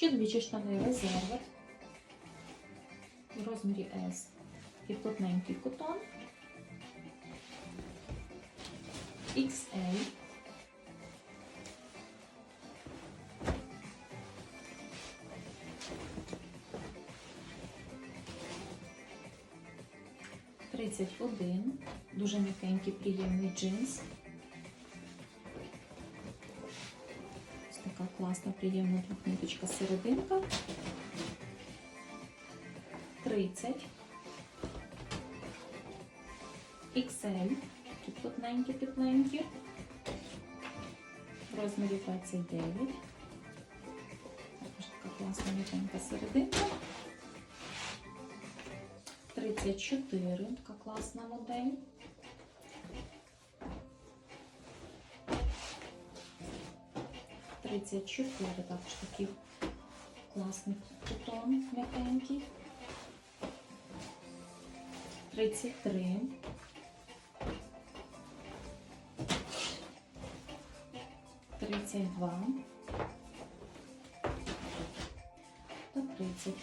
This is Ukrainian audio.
Чоловічі штани резервер в розмірі S і плотненький котон. XL. Тридцять один. Дуже м'якенький, приємний джинс. Така класна, приємна двохниточка серединка. 30. XL. Тут плотненькі, тепленькі. В розмірі 29. Також така класна м'якенька серединка. 34. Така класна модель. Тридцять чотири, також такий класний кутон м'якенький. Тридцять три. Тридцять два. Та тридцять.